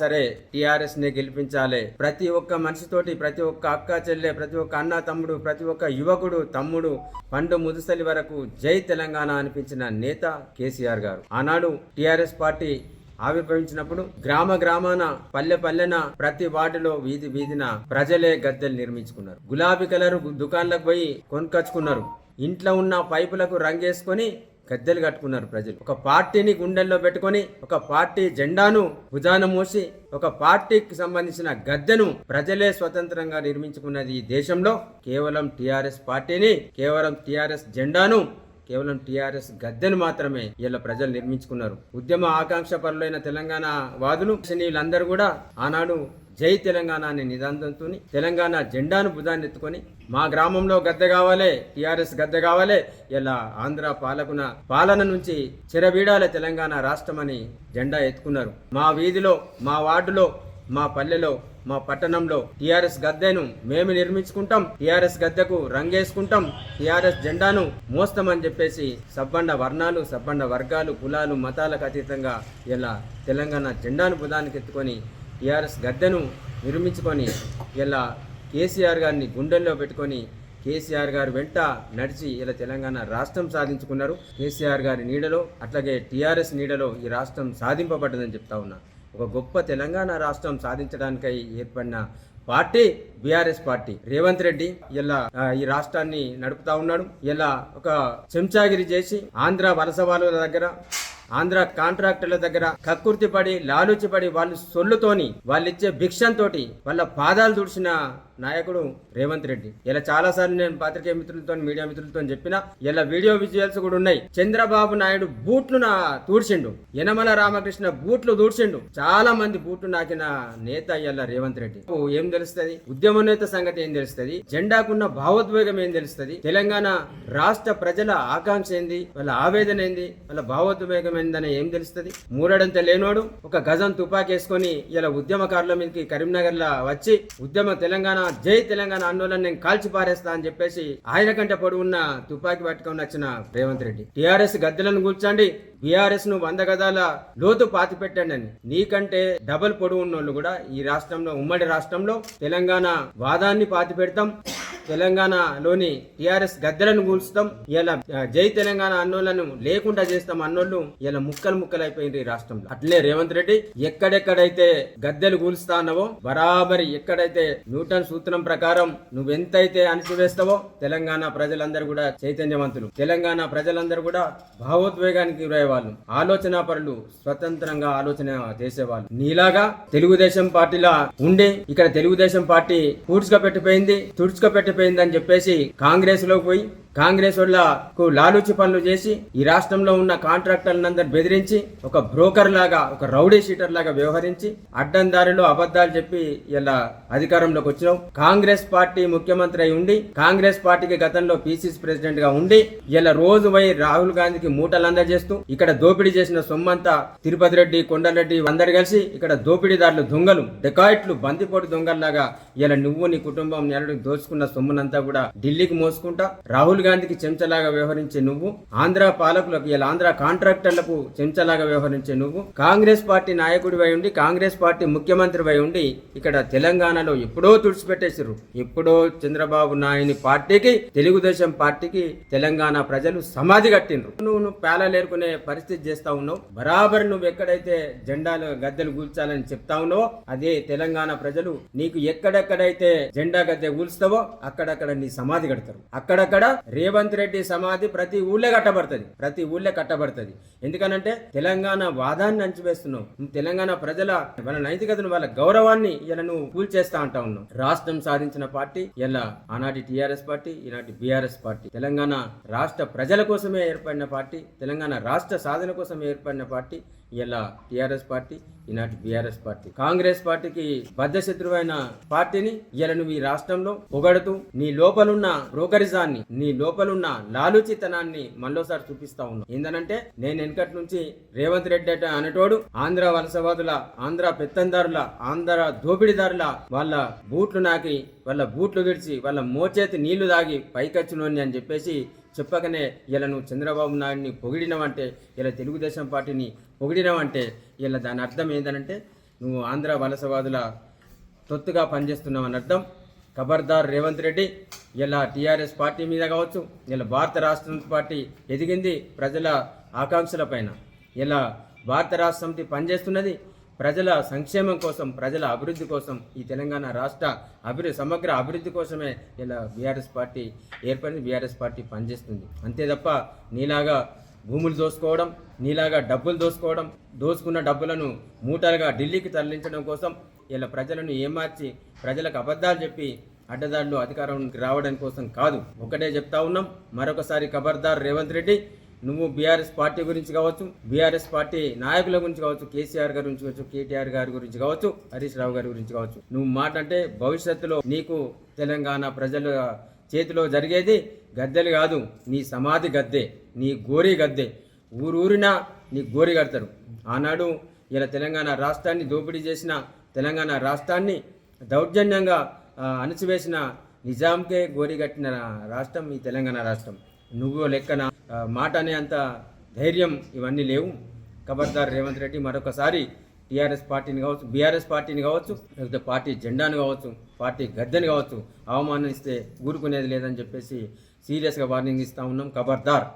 సరే టీఆర్ఎస్ నే గెలిపించాలి. ప్రతి ఒక్క మనిషితోటి ప్రతి ఒక్క అక్క చెల్లె ప్రతి ఒక్క అన్న తమ్ముడు ప్రతి ఒక్క యువకుడు తమ్ముడు పండు ముదుసలి వరకు జై తెలంగాణ అనిపించిన నేత కేసీఆర్ గారు. ఆనాడు టీఆర్ఎస్ పార్టీ ఆవిర్భవించినప్పుడు గ్రామ గ్రామాన పల్లె పల్లెన ప్రతి వార్డులో వీధి వీధిన ప్రజలే గద్దెలు నిర్మించుకున్నారు. గులాబీ కలర్ దుకాణాలకు పోయి కొనుకొచ్చుకున్నారు ఇంట్లో ఉన్న పైపులకు రంగేసుకొని గద్దెలు కట్టుకున్నారు ప్రజలు. ఒక పార్టీని గుండెల్లో పెట్టుకొని ఒక పార్టీ జెండాను భుజాన మోసి ఒక పార్టీకి సంబంధించిన గద్దెను ప్రజలే స్వతంత్రంగా నిర్మించుకున్నది ఈ దేశంలో. కేవలం టిఆర్ఎస్ పార్టీని కేవలం టిఆర్ఎస్ జెండాను కేవలం టీఆర్ఎస్ గద్దెను మాత్రమే వీళ్ళ ప్రజలు నిర్మించుకున్నారు. ఉద్యమ ఆకాంక్ష పరులైన తెలంగాణ వాదులు వీళ్ళందరూ కూడా ఆనాడు జై తెలంగాణ అనే నిదాంతంతో తెలంగాణ జెండాను భుజాన్ని ఎత్తుకొని మా గ్రామంలో గద్దె కావాలి టీఆర్ఎస్ గద్దె కావాలి ఇలా ఆంధ్ర పాలకున పాలన నుంచి చెరవీడాలే తెలంగాణ రాష్ట్రం అని జెండా ఎత్తుకున్నారు. మా వీధిలో మా వార్డులో మా పల్లెలో మా పట్టణంలో టిఆర్ఎస్ గద్దెను మేము నిర్మించుకుంటాం టిఆర్ఎస్ గద్దెకు రంగేసుకుంటాం టిఆర్ఎస్ జెండాను మోస్తామని చెప్పేసి సబ్బండ వర్ణాలు సబ్బండ వర్గాలు కులాలు మతాలకు అతీతంగా ఇలా తెలంగాణ జెండాను బుధానికి ఎత్తుకొని టిఆర్ఎస్ గద్దెను నిర్మించుకొని ఇలా కేసీఆర్ గారిని గుండెల్లో పెట్టుకొని కేసీఆర్ గారు వెంట నడిచి ఇలా తెలంగాణ రాష్ట్రం సాధించుకున్నారు. కేసీఆర్ గారి నీడలో అట్లాగే టీఆర్ఎస్ నీడలో ఈ రాష్ట్రం సాధింపబడ్డదని చెప్తా ఉన్నా. ఒక గొప్ప తెలంగాణ రాష్ట్రం సాధించడానికై ఏర్పడిన party BRS party. Revanth Reddy ఇలా ఈ రాష్ట్రాన్ని నడుపుతా ఉన్నాడు. ఇలా ఒక చెంచాగిరి చేసి ఆంధ్ర వలస వాళ్ళ దగ్గర ఆంధ్ర కాంట్రాక్టర్ల దగ్గర కక్కుర్తి పడి లాలుచి పడి వాళ్ళు సొల్లుతోని వాళ్ళిచ్చే ఇచ్చే వాళ్ళ పాదాలు తుడిచిన నాయకుడు రేవంత్ రెడ్డి. ఇలా చాలా సార్లు నేను పాత్రికేయ మిత్రులతో మీడియా మిత్రులతో చెప్పిన ఇలా వీడియో విజువల్స్ కూడా ఉన్నాయి. చంద్రబాబు నాయుడు బూట్లు నా తూడ్చిండు. యనమల రామకృష్ణ బూట్లు తూడ్చిండు. చాలా మంది బూట్లు నాకిన నేత ఇలా రేవంత్ రెడ్డి. ఓ, ఏం తెలుస్తుంది? ఉద్యమ నేత సంగతి ఏం తెలుస్తుంది? జెండాకున్న భావోద్వేగం ఏం తెలుస్తుంది? తెలంగాణ రాష్ట్ర ప్రజల ఆకాంక్ష ఏంది? వాళ్ళ ఆవేదన ఏంది? వాళ్ళ భావోద్వేగం ఏందని ఏం తెలుస్తుంది? మూడడంత లేనోడు ఒక గజం తుపాకేసుకొని ఇలా ఉద్యమకారుల మీదకి కరీంనగర్లో వచ్చి ఉద్యమ తెలంగాణ జై తెలంగాణ ఆందోళన నేను కాల్చి పారేస్తా అని చెప్పేసి ఆయన కంటే పొడవున్న తుపాకీ పట్టుకొని వచ్చిన రేవంత్ రెడ్డి. టిఆర్ఎస్ గద్దెలను కూర్చోండి బీఆర్ఎస్ను వంద గదాల లోతు పాతి పెట్టండి అని. నీకంటే డబల్ పొడవు ఉన్నోళ్ళు కూడా ఈ రాష్ట్రంలో ఉమ్మడి రాష్ట్రంలో తెలంగాణ వాదాన్ని పాతి పెడతాం తెలంగాణలోని టిఆర్ఎస్ గద్దెలను కూల్చుతాం. ఇలా జై తెలంగాణ అన్నోళ్ళను లేకుండా చేస్తాం అన్నోళ్ళు ఇలా ముక్కలు ముక్కలు అయిపోయింది ఈ రాష్ట్రంలో. అట్లే రేవంత్ రెడ్డి ఎక్కడెక్కడైతే గద్దెలు కూల్స్తా బరాబరి ఎక్కడైతే న్యూటన్ సూత్రం ప్రకారం నువ్వెంతైతే అణిచివేస్తావో తెలంగాణ ప్రజలందరూ కూడా చైతన్యవంతులు. తెలంగాణ ప్రజలందరూ కూడా భావోద్వేగానికి గురయ్యేవాళ్ళు. ఆలోచన పరులు స్వతంత్రంగా ఆలోచన చేసేవాళ్ళు. నీలాగా తెలుగుదేశం పార్టీలా ఉండి ఇక్కడ తెలుగుదేశం పార్టీ పూడ్చుక పెట్టిపోయింది తుడుచుగా పెట్టి అయిపోయిందని చెప్పేసి కాంగ్రెస్లో పోయి కాంగ్రెస్ వాళ్ళకు లాలూచి పనులు చేసి ఈ రాష్ట్రంలో ఉన్న కాంట్రాక్టర్లందరూ బెదిరించి ఒక బ్రోకర్ లాగా ఒక రౌడీ షీటర్ లాగా వ్యవహరించి అడ్డం దారిలో అబద్ధాలు చెప్పి ఇలా అధికారంలోకి వచ్చినాం. కాంగ్రెస్ పార్టీ ముఖ్యమంత్రి అయి ఉండి కాంగ్రెస్ పార్టీకి గతంలో పీసీసీ ప్రెసిడెంట్గా ఉండి ఇలా రోజు పోయి రాహుల్ గాంధీకి మూటలు అందజేస్తూ ఇక్కడ దోపిడీ చేసిన సొమ్మంతా తిరుపతి రెడ్డి కొండరెడ్డి అందరు కలిసి ఇక్కడ దోపిడీదారులు దొంగలు డెకాయిట్లు బందిపోటు దొంగల్లాగా ఇలా నువ్వు నీ కుటుంబం నెలడు దోచుకున్న సొమ్మునంతా కూడా ఢిల్లీకి మోసుకుంటా రాహుల్ గాంధీకి చెంచలాగా వ్యవహరించే నువ్వు ఆంధ్ర పాలకులకు ఇలా ఆంధ్ర కాంట్రాక్టర్లకు చెంచలాగా వ్యవహరించే నువ్వు కాంగ్రెస్ పార్టీ నాయకుడివై ఉండి కాంగ్రెస్ పార్టీ ముఖ్యమంత్రివై ఉండి ఇక్కడ తెలంగాణలో ఎప్పుడో తుడిచిపెట్టేసారు ఎప్పుడో చంద్రబాబు నాయుని పార్టీకి తెలుగుదేశం పార్టీకి తెలంగాణ ప్రజలు సమాధి కట్టిండ్రు. నువ్వు నువ్వు పేలలేరుకునే పరిస్థితి చేస్తా ఉన్నావు. బరాబర్ నువ్వు ఎక్కడైతే జెండాలు గద్దెలు కూల్చాలని చెప్తా ఉన్నావో అదే తెలంగాణ ప్రజలు నీకు ఎక్కడెక్కడైతే జెండా గద్దె కూల్స్తావో అక్కడక్కడ నీ సమాధి కడతారు. అక్కడక్కడ రేవంత్ రెడ్డి సమాధి ప్రతి ఊళ్ళో కట్టబడుతుంది. ప్రతి ఊళ్ళో కట్టబడుతుంది. ఎందుకనంటే తెలంగాణ వాదాన్ని అంచివేస్తున్నావు తెలంగాణ ప్రజల వాళ్ళ నైతికతను వాళ్ళ గౌరవాన్ని ఇలా నువ్వు కూల్చేస్తా అంటా ఉన్నావు. రాష్ట్రం సాధించిన పార్టీ ఇలా ఆనాటి టిఆర్ఎస్ పార్టీ ఈనాటి బీఆర్ఎస్ పార్టీ. తెలంగాణ రాష్ట్ర ప్రజల కోసమే ఏర్పడిన పార్టీ తెలంగాణ రాష్ట్ర సాధన కోసం ఏర్పడిన పార్టీ. ఇలా టిఆర్ఎస్ పార్టీ ఈనాటి బీఆర్ఎస్ పార్టీ. కాంగ్రెస్ పార్టీకి బద్ధ శత్రువైన పార్టీని ఇలా నువ్వు ఈ రాష్ట్రంలో పొగడుతూ నీ లోపలున్న బ్రోకరిజాన్ని నీ లోపలున్న లాలుచితనాన్ని మళ్ళోసారి చూపిస్తా ఉన్నావు. ఏందనంటే నేను వెనకటి నుంచి రేవంత్ రెడ్డి అట అనేటోడు ఆంధ్ర వలసవాదుల ఆంధ్ర పెత్తందారుల ఆంధ్ర దోపిడీదారుల వాళ్ళ బూట్లు నాకి వాళ్ళ బూట్లు విడిచి వాళ్ళ మోచేతి నీళ్ళు దాగి పైకచ్చునోని అని చెప్పేసి చెప్పకనే ఇలా నువ్వు చంద్రబాబు నాయుడిని పొగిడినవంటే ఇలా తెలుగుదేశం పార్టీని పొగిడినవంటే ఇలా దాని అర్థం ఏంటంటే నువ్వు ఆంధ్ర వలసవాదుల తొత్తుగా పనిచేస్తున్నావు అర్థం. ఖబర్దార్ రేవంత్ రెడ్డి ఇలా టీఆర్ఎస్ పార్టీ మీద కావచ్చు ఇలా భారత రాష్ట్ర పార్టీ ఎదిగింది ప్రజల ఆకాంక్షల పైన. ఇలా భారత రాష్ట్ర సమితి పనిచేస్తున్నది ప్రజల సంక్షేమం కోసం ప్రజల అభివృద్ధి కోసం ఈ తెలంగాణ రాష్ట్ర అభివృద్ధి సమగ్ర అభివృద్ధి కోసమే ఇలా బీఆర్ఎస్ పార్టీ ఏర్పడింది బీఆర్ఎస్ పార్టీ పనిచేస్తుంది. అంతే తప్ప నీలాగా భూములు దోసుకోవడం నీలాగా డబ్బులు దోసుకోవడం దోసుకున్న డబ్బులను మూటలుగా ఢిల్లీకి తరలించడం కోసం ఇలా ప్రజలను ఏమార్చి ప్రజలకు అబద్ధాలు చెప్పి అడ్డదారులు అధికారంలోకి రావడం కోసం కాదు. ఒకటే చెప్తా ఉన్నాం మరొకసారి ఖబర్దార్ రేవంత్ రెడ్డి నువ్వు బీఆర్ఎస్ పార్టీ గురించి కావచ్చు బీఆర్ఎస్ పార్టీ నాయకుల గురించి కావచ్చు కేసీఆర్ గారి గురించి కావచ్చు కేటీఆర్ గారి గురించి కావచ్చు హరీష్ రావు గారి గురించి కావచ్చు. నువ్వు మాట అంటే భవిష్యత్తులో నీకు తెలంగాణ ప్రజల చేతిలో జరిగేది గద్దెలు కాదు. నీ సమాధి గద్దె నీ గోరి గద్దె. ఊరూరినా నీ గోరి కడతారు. ఆనాడు ఇలా తెలంగాణ రాష్ట్రాన్ని దోపిడీ చేసిన తెలంగాణ రాష్ట్రాన్ని దౌర్జన్యంగా అణచివేసిన నిజాంకే గోరి కట్టిన రాష్ట్రం ఈ తెలంగాణ రాష్ట్రం. నువ్వు లెక్కన మాట అనే అంత ధైర్యం ఇవన్నీ లేవు. ఖబర్దార్ రేవంత్ రెడ్డి మరొకసారి టీఆర్ఎస్ పార్టీని కావచ్చు బీఆర్ఎస్ పార్టీని కావచ్చు లేకపోతే పార్టీ జెండాను కావచ్చు పార్టీ గద్దెని కావచ్చు అవమానం ఇస్తే ఊరుకునేది లేదని చెప్పేసి సీరియస్గా వార్నింగ్ ఇస్తూ ఉన్నాం ఖబర్దార్